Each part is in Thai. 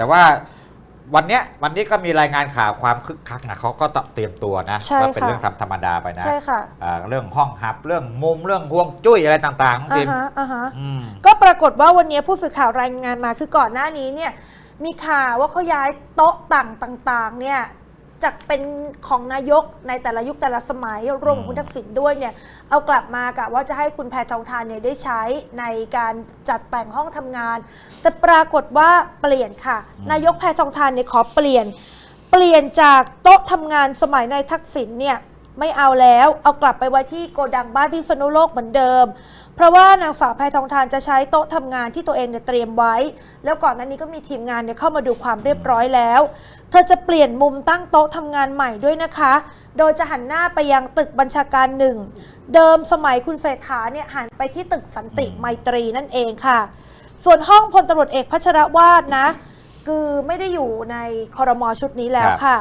แต่ว่าวันเนี้ยวันนี้ก็มีรายงานข่าวความคึกคักนะเขาก็ต้องเตรียมตัวนะใช่ว่าเป็นค่ะ เรื่องธรรมดาไปนะใช่ค่ะอ่าเรื่องห้องหับเรื่องมุมเรื่องห่วงจุ้ยอะไรต่างๆน้องอ่าพิมฮะอ่าฮะ อืม ก็ปรากฏว่าวันนี้ผู้สื่อข่าวรายงานมาคือก่อนหน้านี้เนี่ยมีข่าวว่าเขาย้ายโต๊ะต่างต่างๆเนี่ย จากเป็นของนายกในแต่ละยุคแต่ละสมัยรวมกับคุณทักษิณด้วยเนี่ยเอากลับมากะว่าจะให้คุณแพทองทานเนี่ยได้ใช้ในการจัดแต่งห้องทำงาน แต่ปรากฏว่าเปลี่ยนค่ะอืมนายกแพทองทานเนี่ยขอเปลี่ยน เปลี่ยนจากโต๊ะทำงานสมัยนายทักษิณเนี่ย ไม่เอาแล้ว เอากลับไปไว้ที่โกดังบ้านพิษณุโลกเหมือนเดิม เพราะว่านางสาวแพทองทานจะใช้โต๊ะทำงานที่ตัวเองเนี่ยเตรียมไว้ แล้วก่อนหน้านี้ก็มีทีมงานเนี่ยเข้ามาดูความเรียบร้อยแล้ว เธอจะเปลี่ยนมุมตั้งโต๊ะทำงานใหม่ด้วยนะคะ โดยจะหันหน้าไปยังตึกบัญชาการหนึ่งเดิมสมัยคุณเศรษฐาเนี่ยหันไปที่ตึกสันติไมตรีนั่นเองค่ะ ส่วนห้องพลตำรวจเอกพัชรวาดนะ คือไม่ได้อยู่ในคอรมอชุดนี้แล้วค่ะ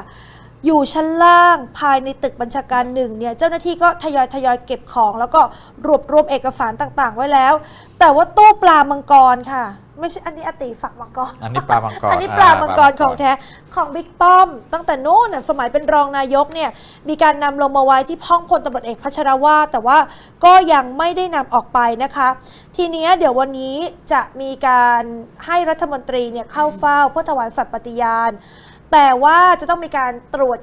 อยู่ชั้นล่างภายในตึกบัญชาการหนึ่งเนี่ยเจ้าหน้าที่ก็ทยอยทยอยเก็บของ แล้วก็รวบรวมเอกสารต่างๆ ไว้แล้ว แต่ว่าตู้ปลามังกรค่ะ ไม่ใช่อันนี้อติฝักมังกร อันนี้ปลามังกรอันนี้ปลามังกรของแท้ของบิ๊กป้อม ตั้งแต่นู้นน่ะสมัยเป็นรองนายกเนี่ยมีการนำลงมาไว้ที่ห้องพลตำรวจเอกพัชรวาทแต่ว่าก็ยังไม่ได้นำออกไปนะคะ ทีเนี้ยเดี๋ยววันนี้จะมีการให้รัฐมนตรีเนี่ยเข้าเฝ้าเพื่อถวายสัตย์ปฏิญาณแต่ว่าจะต้องมีการตรวจ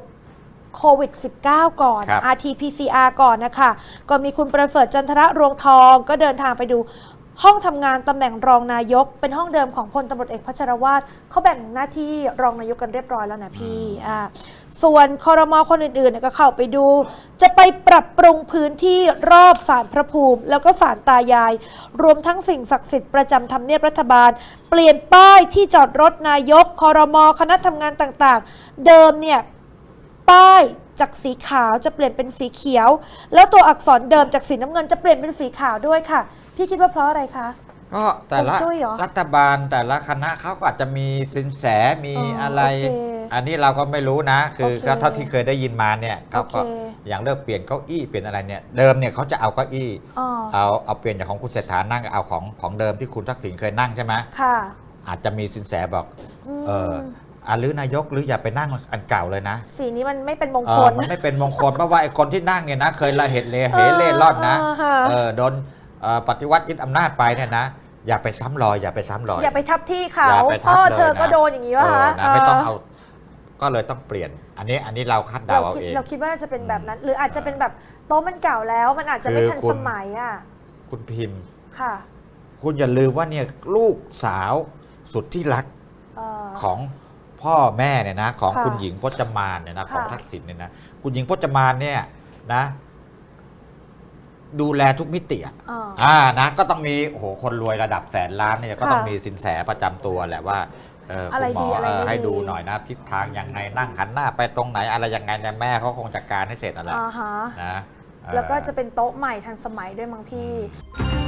โควิด -19 ก่อนครับ RT-PCR ก่อนนะคะ ก็มีคุณประเสริฐจันทระรวงทองก็เดินทางไปดู ห้องทำงานตำแหน่งรองนายก เป็นห้องเดิมของพลตำรวจเอกพัชรวาทเขาแบ่งหน้าที่รองนายกกันเรียบร้อยแล้วนะพี่อ่าส่วนคอรมอคนอื่นๆเนี่ยก็เข้าไปดู จะไปปรับปรุงพื้นที่รอบศาลพระภูมิ แล้วก็ศาลตายาย รวมทั้งสิ่งศักดิ์สิทธิ์ประจำทำเนียบรัฐบาล เปลี่ยนป้ายที่จอดรถนายกคอรมอคณะทำงานต่างๆ เดิมเนี่ย ป้ายจากสีขาวจะเปลี่ยนเป็นสีเขียว แล้วตัวอักษรเดิมจากสีน้ำเงินจะเปลี่ยนเป็นสีขาวด้วยค่ะ พี่คิดว่าเพราะอะไรคะ ก็แต่ละฮวงจุ้ยเหรอรัฐบาลแต่ละคณะเขาก็อาจจะมีสินแสมีอ๋อออะไร โอเคอันนี้เราก็ไม่รู้นะ คือโอเคก็เท่าที่เคยได้ยินมาเนี่ยเขาก็โอเค อย่างเลิกเปลี่ยนเก้าอี้เปลี่ยนอะไรเนี่ยเดิมเนี่ยเขาจะเอาเก้าอี้อ๋อเอาเอาเปลี่ยนจากของคุณเศรษฐานั่งเอาของของเดิมที่คุณทักษิณเคยนั่งใช่ไหมค่ะอาจจะมีสินแสบอกมเออ อะหรือนายกหรืออย่าไปนั่งอันเก่าเลยนะ สีนี้มันไม่เป็นมงเอคอล มันไม่เป็นมงคลเพราะว่าไอ้คนที่นั่งเนี่ยนะ เคยละเหตุเลเหเล่ร่อนนะเออค่ะ เออโดนเอ่อปฏิวัติยึดอำนาจไปเนี่ยนะ อย่าไปซ้ำรอยอย่าไปซ้ำรอย อย่าไปทับที่เขาอย่าไปทับพ่อเลยเธอก็นะโดนอย่างนี้วะคะเออนะไม่ต้องเอาก็เลยต้องเปลี่ยน อันนี้อันนี้เราคาดเดาเราเอาคิดเอง เราคิดว่าน่าจะเป็นแบบนั้น หรืออาจจะเป็นแบบโต๊ะมันเก่าแล้ว มันอาจจะไม่คือทันคุณ สมัยอะคุณพิมพ์ ค่ะคุณอย่าลืมว่าเนี่ยลูกสาวสุดที่รักเอ่อของ พ่อแม่เนี่ยนะของค่ะคุณหญิงพจมานเนี่ยนะค่ะ ของทักษิณเนี่ยนะคุณหญิงพจมานเนี่ยนะ ดูแลทุกมิติอะ อ่า อ่านะก็ต้องมีโอ้โหคนรวยระดับแสนล้านเนี่ยก็ต้องค่ะมีสินแสประจำตัวแหละว่าเอออะไรคุณหมดีออะไรเออไม่ให้ดี ดูหน่อยนะทิศทางยังไงนั่งหันหน้าไปตรงไหนอะไรยังไงเนี่ยแม่เขาคงจัดการให้เสร็จอะไรอ่าฮะ นะเออ แล้วก็จะเป็นโต๊ะใหม่ทันสมัยด้วยมั้งพี่ อืม